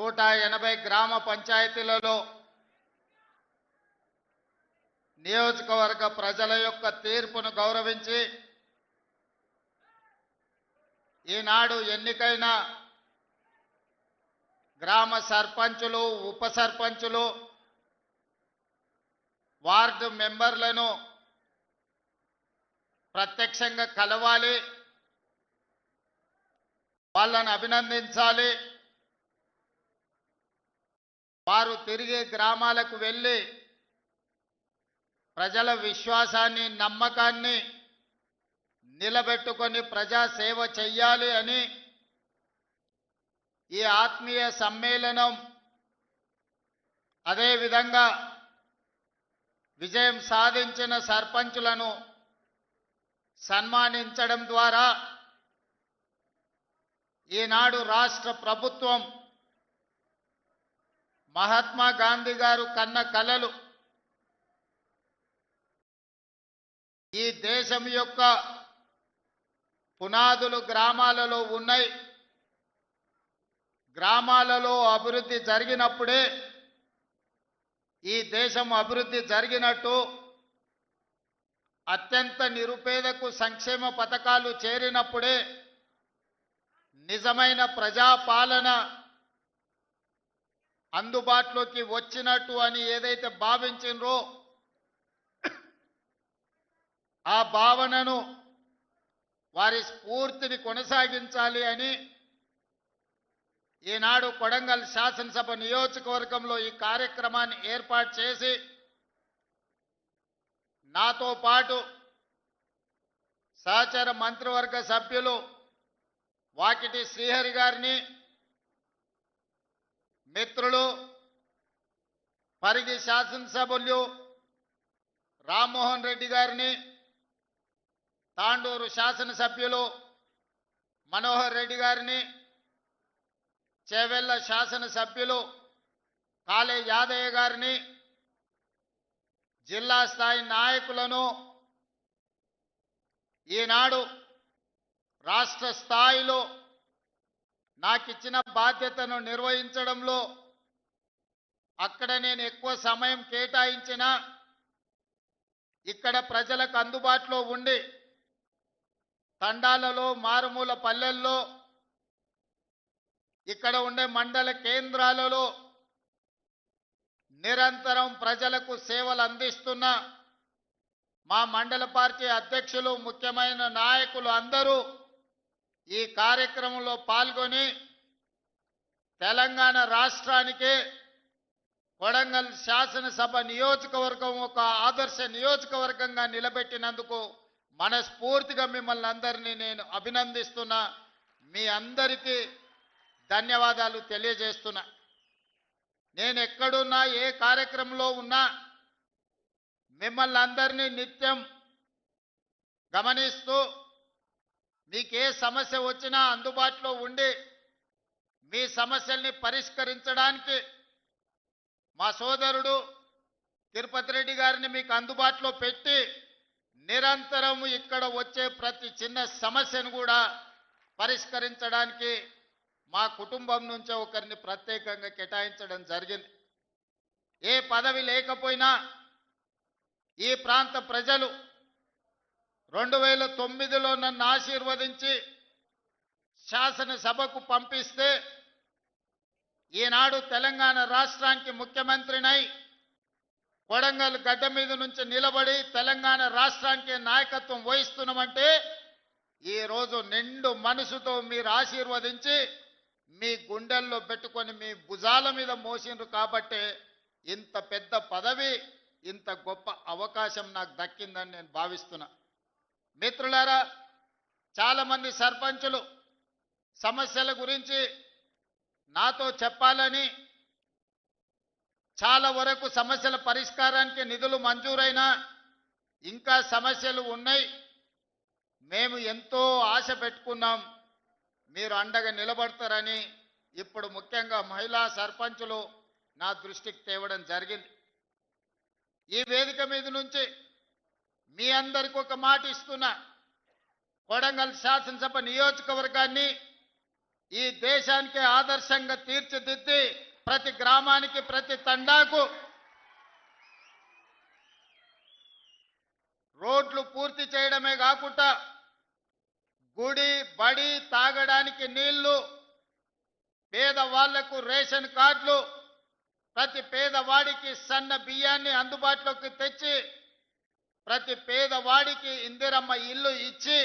నూట ఎనభై గ్రామ పంచాయతీలలో నియోజకవర్గ ప్రజల యొక్క తీర్పును గౌరవించి ఈనాడు ఎన్నికైన గ్రామ సర్పంచులు ఉప సర్పంచులు వార్డు మెంబర్లను ప్రత్యక్షంగా కలవాలి వాళ్ళను అభినందించాలి. వారు తిరిగి గ్రామాలకు వెళ్ళి ప్రజల విశ్వాసాన్ని నమ్మకాన్ని నిలబెట్టుకొని ప్రజా సేవ చెయ్యాలి అని ఈ ఆత్మీయ సమ్మేళనం అదేవిధంగా విజయం సాధించిన సర్పంచులను సన్మానించడం ద్వారా ఈనాడు రాష్ట్ర ప్రభుత్వం మహాత్మా గాంధీ గారు కన్న కలలు. ఈ దేశం యొక్క పునాదులు గ్రామాలలో ఉన్నాయి. గ్రామాలలో అభివృద్ధి జరిగినప్పుడే ఈ దేశం అభివృద్ధి జరిగినట్టు అత్యంత నిరుపేదకు సంక్షేమ పథకాలు చేరినప్పుడే నిజమైన ప్రజాపాలన అందుబాటులోకి వచ్చినట్టు అని ఏదైతే భావించినరో ఆ భావనను వారి స్ఫూర్తిని కొనసాగించాలి అని ఈనాడు కొడంగల్ శాసనసభ నియోజకవర్గంలో ఈ కార్యక్రమాన్ని ఏర్పాటు చేసి నాతో పాటు సహచర మంత్రివర్గ సభ్యులు వాకిటి శ్రీహరి గారిని మిత్రులు పరిగి శాసనసభ్యులు రామ్మోహన్ రెడ్డి గారిని తాండూరు శాసనసభ్యులు మనోహర్ రెడ్డి గారిని చేవెళ్ళ శాసనసభ్యులు కాళే యాదయ్య గారిని జిల్లా స్థాయి నాయకులను ఈనాడు రాష్ట్ర స్థాయిలో నాకిచ్చిన బాధ్యతను నిర్వహించడంలో అక్కడ నేను ఎక్కువ సమయం కేటాయించిన ఇక్కడ ప్రజలకు అందుబాటులో ఉండి తండాలలో మారుమూల పల్లెల్లో ఇక్కడ ఉండే మండల కేంద్రాలలో నిరంతరం ప్రజలకు సేవలు అందిస్తున్న మా మండల పార్టీ అధ్యక్షులు ముఖ్యమైన నాయకులు అందరూ ఈ కార్యక్రమంలో పాల్గొని తెలంగాణ రాష్ట్రానికి కొడంగల్ శాసనసభ నియోజకవర్గం ఒక ఆదర్శ నియోజకవర్గంగా నిలబెట్టినందుకు మనస్ఫూర్తిగా మిమ్మల్ని అందరినీ నేను అభినందిస్తున్నా. మీ అందరికీ ధన్యవాదాలు తెలియజేస్తున్నా. నేను ఎక్కడున్నా ఏ కార్యక్రమంలో ఉన్నా మిమ్మల్ని అందరినీ నిత్యం గమనిస్తూ మీకే సమస్య వచ్చినా అందుబాటులో ఉండి మీ సమస్యల్ని పరిష్కరించడానికి మా సోదరుడు తిరుపతి రెడ్డి గారిని మీకు అందుబాటులో పెట్టి నిరంతరం ఇక్కడ వచ్చే ప్రతి చిన్న సమస్యను కూడా పరిష్కరించడానికి మా కుటుంబం నుంచే ఒకరిని ప్రత్యేకంగా కేటాయించడం జరిగింది. ఏ పదవి లేకపోయినా ఈ ప్రాంత ప్రజలు రెండు వేల తొమ్మిదిలో నన్ను ఆశీర్వదించి శాసనసభకు పంపిస్తే ఈనాడు తెలంగాణ రాష్ట్రానికి ముఖ్యమంత్రినై కొడంగల్ గడ్డ మీద నుంచి నిలబడి తెలంగాణ రాష్ట్రానికి నాయకత్వం వహిస్తున్నామంటే ఈ రోజు నిండు మనసుతో మీరు ఆశీర్వదించి మీ గుండెల్లో పెట్టుకొని మీ భుజాల మీద మోసిండ్రు కాబట్టే ఇంత పెద్ద పదవి ఇంత గొప్ప అవకాశం నాకు దక్కిందని నేను భావిస్తున్నా. మిత్రులారా చాలామంది సర్పంచులు సమస్యల గురించి నాతో చెప్పాలని చాలా వరకు సమస్యల పరిష్కారానికి నిధులు మంజూరైనా ఇంకా సమస్యలు ఉన్నాయి. మేము ఎంతో ఆశ పెట్టుకున్నాం. మీరు అండగా నిలబడతారని ఇప్పుడు ముఖ్యంగా మహిళా సర్పంచులు నా దృష్టికి తేవడం జరిగింది. ఈ వేదిక మీద నుంచి మీ అందరికి ఒక మాట ఇస్తున్నా. కొడంగల్ శాసనసభ నియోజకవర్గాన్ని ఈ దేశానికి ఆదర్శంగా తీర్చిదిద్ది ప్రతి గ్రామానికి ప్రతి తండాకు రోడ్లు పూర్తి చేయడమే కాకుండా గుడి బడి తాగడానికి నీళ్ళు పేదవాళ్ళకు రేషన్ కార్డులు ప్రతి పేదవాడికి సన్న బియ్యాన్ని అందుబాటులోకి తెచ్చి ప్రతి పేదవాడికి ఇందిరమ్మ ఇల్లు ఇచ్చి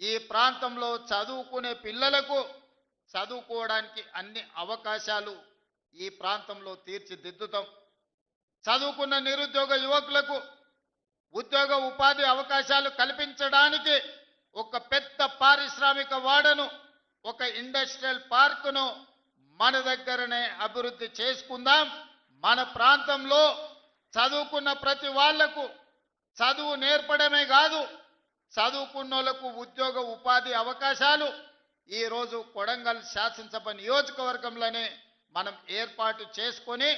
ఈ ప్రాంతంలో చదువుకునే పిల్లలకు చదువుకోవడానికి అన్ని అవకాశాలు ఈ ప్రాంతంలో తీర్చిదిద్దుతాం. చదువుకున్న నిరుద్యోగ యువకులకు ఉద్యోగ ఉపాధి అవకాశాలు కల్పించడానికి ఒక పెద్ద పారిశ్రామిక వాడను ఒక ఇండస్ట్రియల్ పార్కును మన దగ్గరనే అభివృద్ధి చేసుకుందాం. మన ప్రాంతంలో చదువుకున్న ప్రతి వాళ్ళకు చదువు నేర్పడమే కాదు చదువుకున్నోళ్ళకు ఉద్యోగ ఉపాధి అవకాశాలు. ఈరోజు కొడంగల్ శాసనసభ నియోజకవర్గంలోనే మనం ఏర్పాటు చేసుకొని